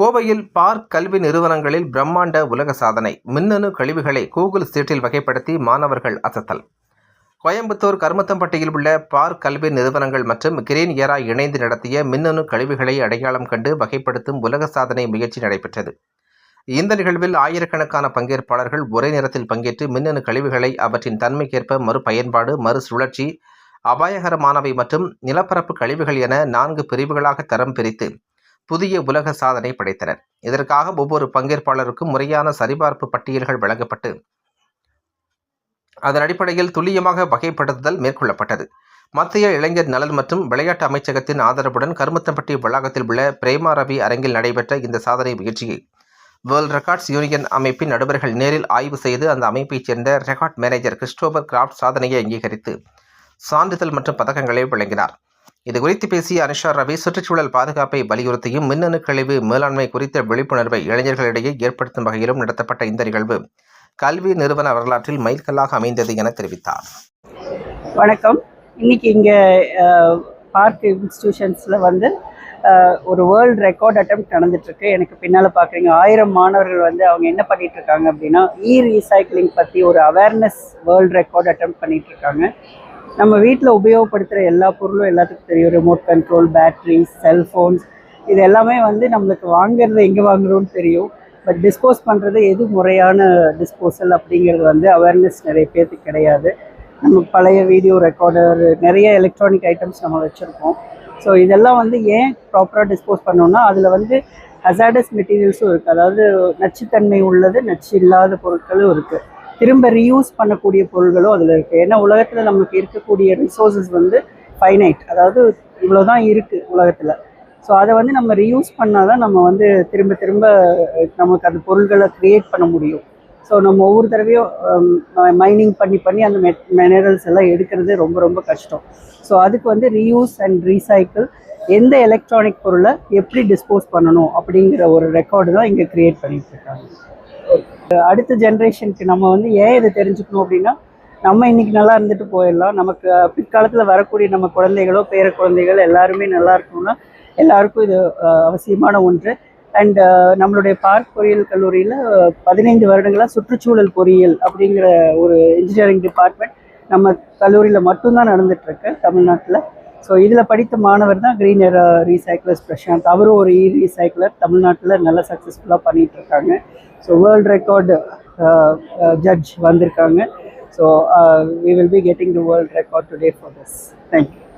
கோவையில் பார்க் கல்வி நிறுவனங்களில் பிரம்மாண்ட உலக சாதனை. மின்னணு கழிவுகளை கூகுள் சீட்டில் வகைப்படுத்தி மாணவர்கள் அசத்தல். கோயம்புத்தூர் கருமத்தம்பட்டியில் உள்ள பார்க் கல்வி நிறுவனங்கள் மற்றும் கிரீன் ஏரா இணைந்து நடத்திய மின்னணு கழிவுகளை அடையாளம் கண்டு வகைப்படுத்தும் உலக சாதனை முயற்சி நடைபெற்றது. இந்த நிகழ்வில் ஆயிரக்கணக்கான பங்கேற்பாளர்கள் ஒரே நேரத்தில் பங்கேற்று மின்னணு கழிவுகளை அவற்றின் தன்மைக்கேற்ப மறுபயன்பாடு மறுசுழற்சி அபாயகரமானவை மற்றும் நிலப்பரப்பு கழிவுகள் என நான்கு பிரிவுகளாக தரம் பிரித்து புதிய உலக சாதனை படைத்தனர். இதற்காக ஒவ்வொரு பங்கேற்பாளருக்கும் முறையான சரிபார்ப்பு பட்டியல்கள் வழங்கப்பட்டு அதன் அடிப்படையில் துல்லியமாக வகைப்படுத்துதல் மேற்கொள்ளப்பட்டது. மத்திய இளைஞர் நலன் மற்றும் விளையாட்டு அமைச்சகத்தின் ஆதரவுடன் கருமத்தம்பட்டி வளாகத்தில் உள்ள பிரேமா ரவி அரங்கில் நடைபெற்ற இந்த சாதனை முயற்சியை வேர்ல்ட் ரெக்கார்ட்ஸ் யூனியன் அமைப்பின் நடுவர்கள் நேரில் ஆய்வு செய்து அந்த அமைப்பைச் சேர்ந்த ரெக்கார்ட் மேனேஜர் கிறிஸ்டோபர் கிராஃப்ட் சாதனையை அங்கீகரித்து சான்றிதழ் மற்றும் பதக்கங்களை வழங்கினார். இது குறித்து பேசிய அனுஷா ரவி சுற்றுச்சூழல் பாதுகாப்பை வலியுறுத்தியும் மின்னணு கழிவு மேலாண்மை குறித்த விழிப்புணர்வை இளைஞர்களிடையே ஏற்படுத்தும் வகையிலும் நடத்தப்பட்ட இந்த நிகழ்வு கல்வி நிறுவன வரலாற்றில் மைல்கல்லாக அமைந்தது என தெரிவித்தார். வணக்கம். இன்னைக்கு இங்கே பார்க் இன்ஸ்டிடியூஷன்ஸில் வந்து ஒரு வேர்ல்டு ரெக்கார்ட் அட்டம் நடந்துட்டுருக்கு. எனக்கு பின்னால் பார்க்குறீங்க ஆயிரம் மாணவர்கள் வந்து அவங்க என்ன பண்ணிகிட்ருக்காங்க இருக்காங்க அப்படின்னா இ ரீசைக்ளிங் பற்றி ஒரு அவேர்னஸ் வேர்ல்டு ரெக்கார்ட் அட்டம் பண்ணிகிட்ருக்காங்க நம்ம வீட்டில் உபயோகப்படுத்துகிற எல்லா பொருளும் எல்லாத்துக்கும் தெரியும். ரிமோட் கண்ட்ரோல் பேட்ரிஸ் செல்ஃபோன்ஸ் இது எல்லாமே வந்து நம்மளுக்கு வாங்குறது எங்கே வாங்குறோம்னு தெரியும். பட் டிஸ்போஸ் பண்ணுறது எது முறையான டிஸ்போசல் அப்படிங்கிறது வந்து அவேர்னஸ் நிறைய பேர்த்துக்கு கிடையாது. நம்ம பழைய வீடியோ ரெக்கார்டர் நிறைய எலக்ட்ரானிக் ஐட்டம்ஸ் நம்ம வச்சுருக்கோம் ஸோ இதெல்லாம் வந்து ஏன் ப்ராப்பராக டிஸ்போஸ் பண்ணோம்னா அதில் வந்து ஹசார்டஸ் மெட்டீரியல்ஸும் இருக்குது அதாவது நச்சுத்தன்மை உள்ளது நச்சு இல்லாத பொருட்களும் இருக்குது திரும்ப ரீயூஸ் பண்ணக்கூடிய பொருள்களும் அதில் இருக்குது ஏன்னா உலகத்தில் நமக்கு இருக்கக்கூடிய ரிசோர்ஸஸ் வந்து ஃபைனைட் அதாவது இவ்வளோ தான் இருக்குது உலகத்தில். ஸோ அதை வந்து நம்ம ரீயூஸ் பண்ணால் தான் நம்ம வந்து திரும்ப திரும்ப நமக்கு அந்த பொருள்களை க்ரியேட் பண்ண முடியும். ஸோ நம்ம ஒவ்வொரு தடவையும் um, மைனிங் பண்ணி பண்ணி அந்த மெட் மினரல்ஸ் எல்லாம் எடுக்கிறது ரொம்ப ரொம்ப கஷ்டம். ஸோ அதுக்கு வந்து ரீயூஸ் அண்ட் ரீசைக்கிள் எந்த எலக்ட்ரானிக் பொருளை எப்படி டிஸ்போஸ் பண்ணணும் அப்படிங்கிற ஒரு ரெக்கார்டு தான் இங்கே க்ரியேட் பண்ணிட்டு இருக்காங்க. அடுத்த ஜென்ரேஷனுக்கு நம்ம வந்து ஏன் இதை தெரிஞ்சுக்கணும் அப்படின்னா நம்ம இன்னைக்கு நல்லா இருந்துட்டு போயிடலாம். நமக்கு பிற்காலத்தில் வரக்கூடிய நம்ம குழந்தைகளோ பேர குழந்தைகள் எல்லாருமே நல்லா இருக்கணும்னா எல்லாருக்கும் இது அவசியமான ஒன்று. அண்ட் நம்மளுடைய பார்க் பொறியியல் கல்லூரியில் பதினைந்து வருடங்களாக சுற்றுச்சூழல் பொறியியல் அப்படிங்கிற ஒரு இன்ஜினியரிங் டிபார்ட்மெண்ட் நம்ம கல்லூரியில் மட்டும்தான் நடந்துட்டுருக்கு தமிழ்நாட்டில். ஸோ இதில் படித்த மாணவர் தான் கிரீனர் ரீசைக்கிளர்ஸ் பிரசாந்த். அவரும் ஒரு இ ரீசைக்கிளர் தமிழ்நாட்டில் நல்லா சக்ஸஸ்ஃபுல்லாக பண்ணிகிட்ருக்காங்க இருக்காங்க ஸோ வேர்ல்ட் ரெக்கார்டு ஜட்ஜ் வந்திருக்காங்க. So we will be getting the world record today for this thank you